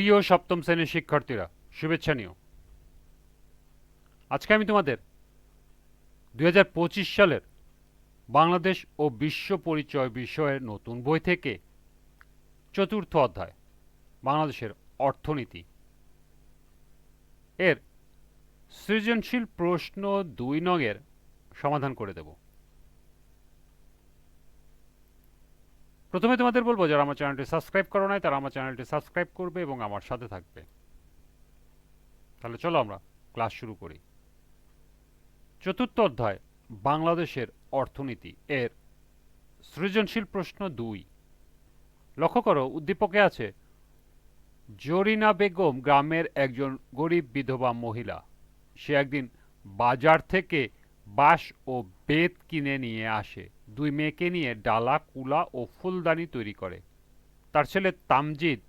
প্রিয় সপ্তম শ্রেণির শিক্ষার্থীরা, শুভেচ্ছা নিও। আজকে আমি তোমাদের দু হাজার পঁচিশ সালের বাংলাদেশ ও বিশ্ব পরিচয় বিষয়ের নতুন বই থেকে চতুর্থ অধ্যায়, বাংলাদেশের অর্থনীতি। এর সৃজনশীল প্রশ্ন দুই নঙের সমাধান করে দেব। প্রথমে তোমাদের বলব, যারা আমার চ্যানেলটি সাবস্ক্রাইব করো নাই, তারা আমার চ্যানেলটি সাবস্ক্রাইব করবে এবং আমার সাথে থাকবে। তাহলে চলো আমরা ক্লাস শুরু করি। চতুর্থ অধ্যায়, বাংলাদেশের অর্থনীতি এর সৃজনশীল প্রশ্ন দুই। লক্ষ্য করো, উদ্দীপকে আছে, জরিনা বেগম গ্রামের একজন গরিব বিধবা মহিলা। সে একদিন বাজার থেকে বাঁশ ও বেত কিনে নিয়ে আসে। দুই মেয়েকে নিয়ে ডালা, কুলা ও ফুলদানি তৈরি করে। তার ছেলে তামজিদ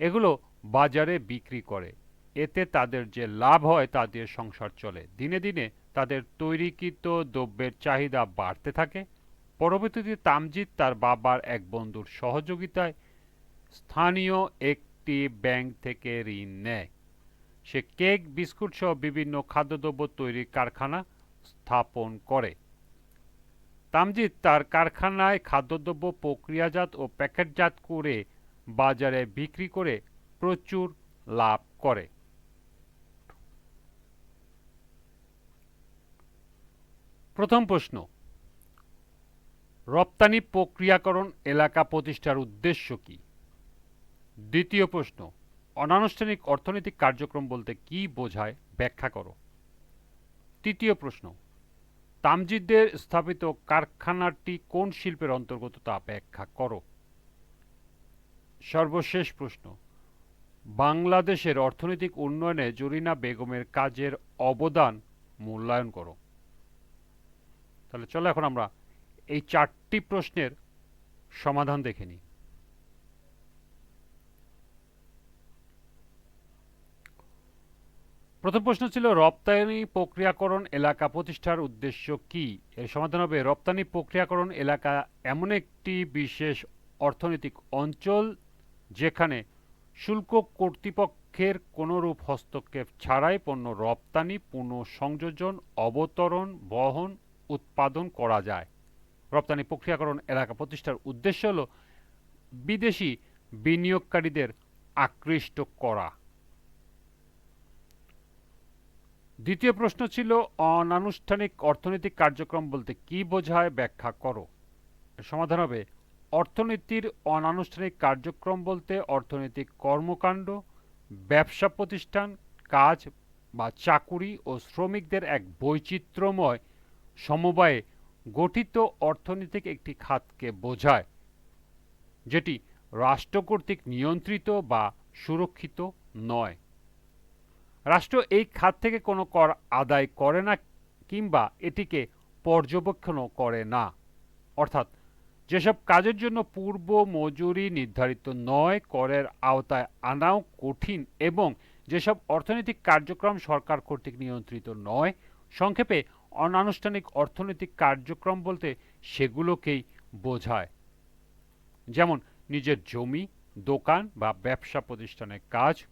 এগুলো বাজারে বিক্রি করে। এতে তাদের যে লাভ হয় তা দিয়ে সংসার চলে। দিনে দিনে তাদের তৈরিকৃত দ্রব্যের চাহিদা বাড়তে থাকে। পরবর্তীতে তামজিদ তার বাবার এক বন্ধুর সহযোগিতায় স্থানীয় একটি ব্যাংক থেকে ঋণ নেয়। সে কেক বিস্কুট সহ বিভিন্ন খাদ্যদ্রব্য তৈরির কারখানা স্থাপন করে। তামজিদ তার কারখানায় খাদ্যদ্রব্য, প্রক্রিয়াজাত ও প্যাকেটজাত করে বাজারে বিক্রি করে প্রচুর লাভ করে। প্রথম প্রশ্ন, রপ্তানি প্রক্রিয়াকরণ এলাকা প্রতিষ্ঠার উদ্দেশ্য কি? দ্বিতীয় প্রশ্ন, অনানুষ্ঠানিক অর্থনৈতিক কার্যক্রম বলতে কি বোঝায়? ব্যাখ্যা করো। তৃতীয় প্রশ্ন তামজিদের স্থাপিত কারখানাটি কোন শিল্পের অন্তর্গত তা ব্যাখ্যা করো। সর্বশেষ প্রশ্ন। বাংলাদেশের অর্থনৈতিক উন্নয়নে জরিনা বেগমের কাজের অবদান মূল্যায়ন করো। তাহলে চলো এখন আমরা এই চারটি প্রশ্নের সমাধান দেখে নিই। প্রথম প্রশ্ন ছিল, রপ্তানি প্রক্রিয়াকরণ এলাকা প্রতিষ্ঠার উদ্দেশ্য কি? এর সমাধান হবে, রপ্তানি প্রক্রিয়াকরণ এলাকা এমন একটি বিশেষ অর্থনৈতিক অঞ্চল যেখানে শুল্ক কর্তৃপক্ষের কোনোরূপ হস্তক্ষেপ ছাড়াই পণ্য রপ্তানি পুনঃ সংযোজন অবতরণ, বহন, উৎপাদন করা যায়। রপ্তানি প্রক্রিয়াকরণ এলাকা প্রতিষ্ঠার উদ্দেশ্য হল বিদেশি বিনিয়োগকারীদের আকৃষ্ট করা। দ্বিতীয় প্রশ্ন ছিল, অনানুষ্ঠানিক অর্থনৈতিক কার্যক্রম বলতে কি বোঝায়? ব্যাখ্যা করো। সমাধান হবে, অর্থনীতির অনানুষ্ঠানিক কার্যক্রম বলতে অর্থনৈতিক কর্মকাণ্ড, ব্যবসা প্রতিষ্ঠান, কাজ বা চাকুরি ও শ্রমিকদের এক বৈচিত্র্যময় সমবায়ে গঠিত অর্থনৈতিক একটি খাতকে বোঝায়, যেটি রাষ্ট্র কর্তৃক নিয়ন্ত্রিত বা সুরক্ষিত নয়। রাষ্ট্র এই খাত থেকে কোনো কর আদায় করে না কিংবা এটিকে পর্যবেক্ষণও করে না। অর্থাৎ, যেসব কাজের জন্য পূর্ব মজুরি নির্ধারিত নয়, করের আওতায় আনাও কঠিন এবং যেসব অর্থনৈতিক কার্যক্রম সরকার কর্তৃক নিয়ন্ত্রিত নয়, সংক্ষেপে অনানুষ্ঠানিক অর্থনৈতিক কার্যক্রম বলতে সেগুলোকেই বোঝায়। যেমন, নিজের জমি, দোকান বা ব্যবসা প্রতিষ্ঠানের কাজ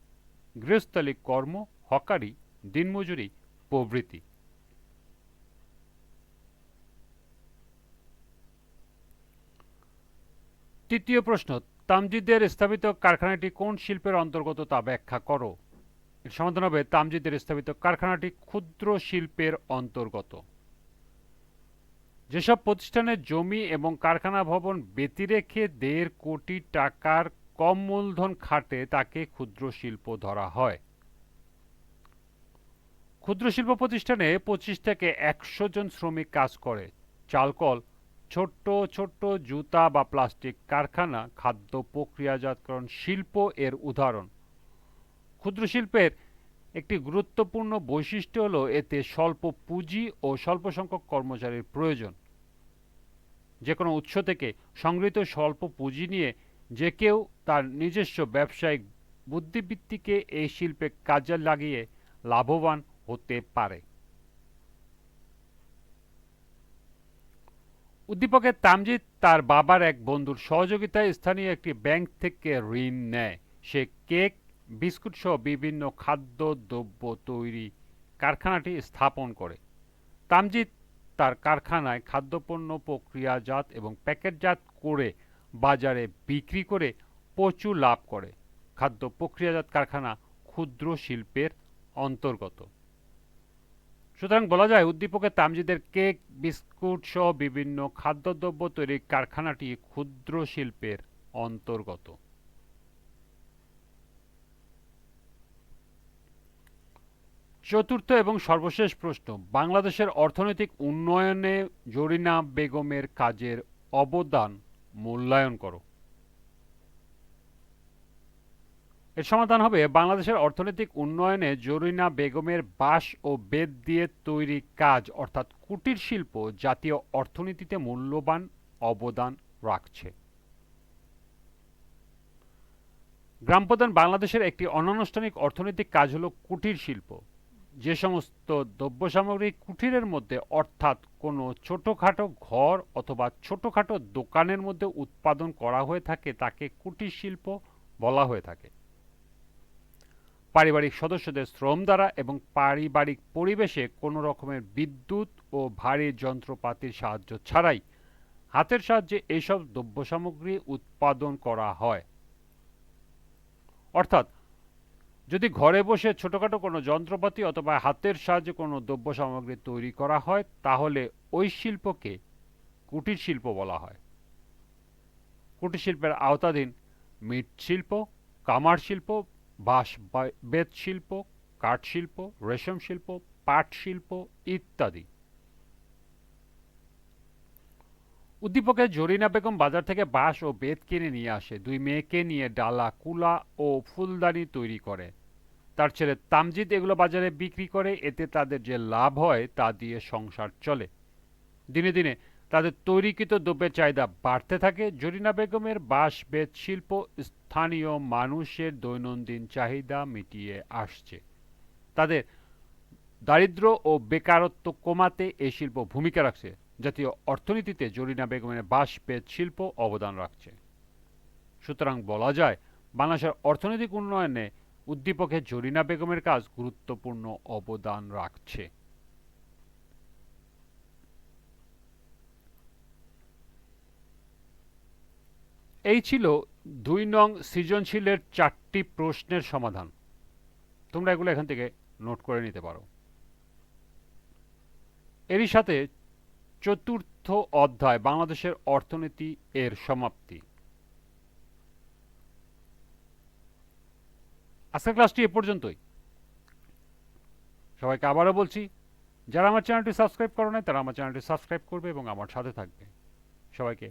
গৃহস্থলী কর্ম হকারি, দিনমজুরি, প্রভৃতি। তৃতীয় প্রশ্ন, তামজিদের স্থাপিত কারখানাটি কোন শিল্পের অন্তর্গত তা ব্যাখ্যা করো। সমাধান হবে, তামজিদের স্থাপিত কারখানাটি ক্ষুদ্র শিল্পের অন্তর্গত। যেসব প্রতিষ্ঠানের জমি এবং কারখানা ভবন ব্যতি রেখে দেড় কোটি টাকার কম মূলধন খাটে, তাকে ক্ষুদ্র শিল্প ধরা হয়। ক্ষুদ্র শিল্প প্রতিষ্ঠানে পঁচিশ থেকে একশো জন শ্রমিক কাজ করে। চালকল, ছোট্ট ছোট্ট জুতা বা প্লাস্টিক কারখানা, খাদ্য প্রক্রিয়াজাতকরণ শিল্প এর উদাহরণ। ক্ষুদ্র শিল্পের একটি গুরুত্বপূর্ণ বৈশিষ্ট্য হলো এতে স্বল্প পুঁজি ও স্বল্প সংখ্যক কর্মচারীর প্রয়োজন। যে কোনো উৎস থেকে সংগৃহীত স্বল্প পুঁজি নিয়ে যে কেউ তার নিজস্ব ব্যবসায়িক বুদ্ধিবৃত্তিকে এই শিল্পে কাজে লাগিয়ে লাভবান হতে পারে। উদ্দীপকের তামজিদ তার বাবার এক বন্ধুর সহযোগিতায় স্থানীয় একটি ব্যাংক থেকে ঋণ নেয়। সে কেক, বিস্কুট সহ বিভিন্ন খাদ্য দ্রব্য তৈরি কারখানাটি স্থাপন করে। তামজিদ তার কারখানায় খাদ্যপণ্য, প্রক্রিয়াজাত এবং প্যাকেটজাত করে বাজারে বিক্রি করে প্রচুর লাভ করে। খাদ্য প্রক্রিয়াজাত কারখানা ক্ষুদ্র শিল্পের অন্তর্গত। সুতরাং বলা যায় উদ্দীপকের তামজিদের কেক, বিস্কুট সহ বিভিন্ন খাদ্যদ্রব্য তৈরির কারখানাটি ক্ষুদ্র শিল্পের অন্তর্গত। চতুর্থ এবং সর্বশেষ প্রশ্ন, বাংলাদেশের অর্থনৈতিক উন্নয়নে জরিনা বেগমের কাজের অবদান মূল্যায়ন করো। এর সমাধান হবে বাংলাদেশের অর্থনৈতিক উন্নয়নে জরিনা বেগমের বাঁশ ও বেত দিয়ে তৈরি কাজ, অর্থাৎ কুটির শিল্প জাতীয় অর্থনীতিতে মূল্যবান অবদান রাখছে। গ্রাম প্রধান বাংলাদেশের একটি অনানুষ্ঠানিক অর্থনৈতিক কাজ হলো কুটির শিল্প। যে সমস্ত দ্রব্য সামগ্রী কুটিরের মধ্যে, অর্থাৎ কোনো ছোটোখাটো ঘর অথবা ছোটোখাটো দোকানের মধ্যে উৎপাদন করা হয়ে থাকে, তাকে কুটির শিল্প বলা হয়ে থাকে। পারিবারিক সদস্যদের শ্রম দ্বারা এবং পারিবারিক পরিবেশে কোনো রকমের বিদ্যুৎ ও ভারী যন্ত্রপাতির সাহায্য ছাড়াই হাতের সাহায্যে এইসব দ্রব্য সামগ্রী উৎপাদন করা হয়। অর্থাৎ, যদি ঘরে বসে ছোটোখাটো কোনো যন্ত্রপাতি অথবা হাতের সাহায্যে কোনো দ্রব্য সামগ্রী তৈরি করা হয়, তাহলে ওই শিল্পকে কুটির শিল্প বলা হয়। কুটির শিল্পের আওতাধীন মৃৎশিল্প কামার শিল্প বাঁশ বেত শিল্প, কাঠ শিল্প, রেশম শিল্প, পাট শিল্প ইত্যাদি। উদ্দীপকের জরিনা বেগম বাজার থেকে বাঁশ ও বেত কিনে নিয়ে আসে। দুই মেয়েকে নিয়ে ডালা, কুলা ও ফুলদানি তৈরি করে। তার ছেলে তামজিদ এগুলো বাজারে বিক্রি করে। এতে তাদের যে লাভ হয় তা দিয়ে সংসার চলে। দিনে দিনে তাদের তৈরিকৃত দ্রব্যের চাহিদা বাড়তে থাকে। জরিনা বেগমের বাঁশ বেত শিল্প স্থানীয় মানুষের দৈনন্দিন চাহিদা মিটিয়ে আসছে। তাদের দারিদ্র ও বেকারত্ব কমাতে এই শিল্প ভূমিকা রাখছে। জাতীয় অর্থনীতিতে জরিনা বেগমের বাঁশ বেত শিল্প অবদান রাখছে। সুতরাং বলা যায়, বাংলাদেশের অর্থনৈতিক উন্নয়নে উদ্দীপকে জরিনা বেগমের কাজ গুরুত্বপূর্ণ অবদান রাখছে। এই ছিল দুই নং সৃজনশীলের চারটি প্রশ্নের সমাধান। তোমরা এগুলো এখান থেকে নোট করে নিতে পারো। এরই সাথে চতুর্থ অধ্যায় বাংলাদেশের অর্থনীতি এর সমাপ্তি। আজকের ক্লাসটি এ পর্যন্তই। সবাইকে আবারও বলছি, যারা আমার চ্যানেলটি সাবস্ক্রাইব করো নাই, তারা আমার চ্যানেলটি সাবস্ক্রাইব করবে এবং আমার সাথে থাকবে। সবাইকে